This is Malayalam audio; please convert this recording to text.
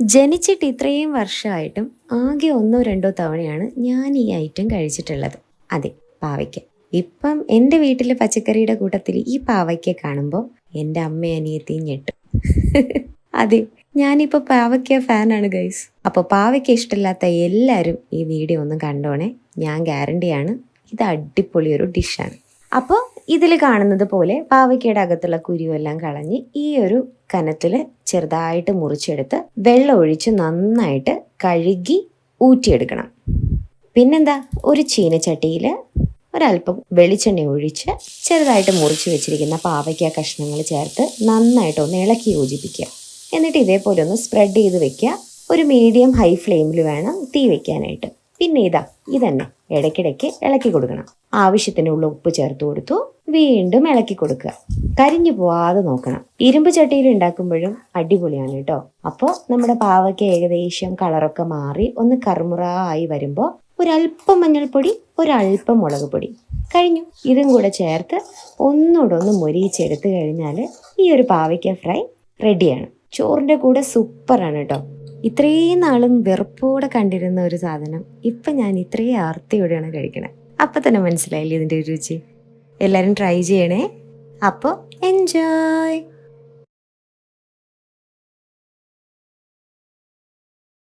ജനിച്ചിട്ട് ഇത്രയും വർഷമായിട്ടും ആകെ ഒന്നോ രണ്ടോ തവണയാണ് ഞാൻ ഈ ഐറ്റം കഴിച്ചിട്ടുള്ളത്. അതെ പാവയ്ക്ക. ഇപ്പം എന്റെ വീട്ടിലെ പച്ചക്കറിയുടെ കൂട്ടത്തിൽ ഈ പാവയ്ക്ക കാണുമ്പോൾ എന്റെ അമ്മ അനിയത്തി ഞെട്ടും. അതെ ഞാനിപ്പോൾ പാവയ്ക്ക ഫാനാണ് ഗൈസ്. അപ്പോൾ പാവയ്ക്ക ഇഷ്ടമില്ലാത്ത എല്ലാവരും ഈ വീഡിയോ ഒന്ന് കണ്ടോണേ. ഞാൻ ഗ്യാരണ്ടിയാണ്. ഇത് അടിപൊളി ഒരു ഡിഷാണ്. അപ്പോൾ ഇതിൽ കാണുന്നത് പോലെ പാവയ്ക്കയുടെ അകത്തുള്ള കുരുവെല്ലാം കളഞ്ഞ് ഈ ഒരു കനത്തിൽ ചെറുതായിട്ട് മുറിച്ചെടുത്ത് വെള്ളം ഒഴിച്ച് നന്നായിട്ട് കഴുകി ഊറ്റിയെടുക്കണം. പിന്നെന്താ? ഒരു ചീനച്ചട്ടിയിൽ ഒരല്പം വെളിച്ചെണ്ണ ഒഴിച്ച് ചെറുതായിട്ട് മുറിച്ച് വെച്ചിരിക്കുന്ന പാവയ്ക്ക കഷ്ണങ്ങൾ ചേർത്ത് നന്നായിട്ട് ഒന്ന് ഇളക്കി യോജിപ്പിക്കുക. എന്നിട്ട് ഇതേപോലെ ഒന്ന് സ്പ്രെഡ് ചെയ്ത് വെക്കുക. ഒരു മീഡിയം ഹൈ ഫ്ലെയിമിൽ വേണം തീ വെക്കാനായിട്ട്. പിന്നെ ഇതാ ഇതന്നെ ഇടയ്ക്കിടയ്ക്ക് ഇളക്കി കൊടുക്കണം. ആവശ്യത്തിനുള്ള ഉപ്പ് ചേർത്ത് കൊടുത്തു. വീണ്ടും ഇളക്കി കൊടുക്കുക. കരിഞ്ഞു പോവാതെ നോക്കണം. ഇരുമ്പ് ചട്ടിയിൽ ഉണ്ടാക്കുമ്പോഴും അടിപൊളിയാണ് കേട്ടോ. അപ്പോൾ നമ്മുടെ പാവയ്ക്ക് ഏകദേശം കളറൊക്കെ മാറി ഒന്ന് കറുമുറ ആയി വരുമ്പോൾ ഒരല്പം മഞ്ഞൾപ്പൊടി ഒരല്പം മുളക് പൊടി. കഴിഞ്ഞു. ഇതും കൂടെ ചേർത്ത് ഒന്നുകൂടെ ഒന്ന് മൊരിയിച്ചെടുത്ത് കഴിഞ്ഞാൽ ഈ ഒരു പാവയ്ക്ക ഫ്രൈ റെഡിയാണ് ചോറിന്റെ കൂടെ സൂപ്പറാണ് കേട്ടോ. ഇത്രയും നാളും വെറുപ്പോടെ കണ്ടിരുന്ന ഒരു സാധനം. ഇപ്പം ഞാൻ ഇത്രയും ആർത്തിയോടെയാണ് കഴിക്കണേ. അപ്പം തന്നെ മനസ്സിലായില്ലേ ഇതിന്റെ രുചി? എല്ലാവരും ട്രൈ ചെയ്യണേ. അപ്പോൾ എൻജോയ്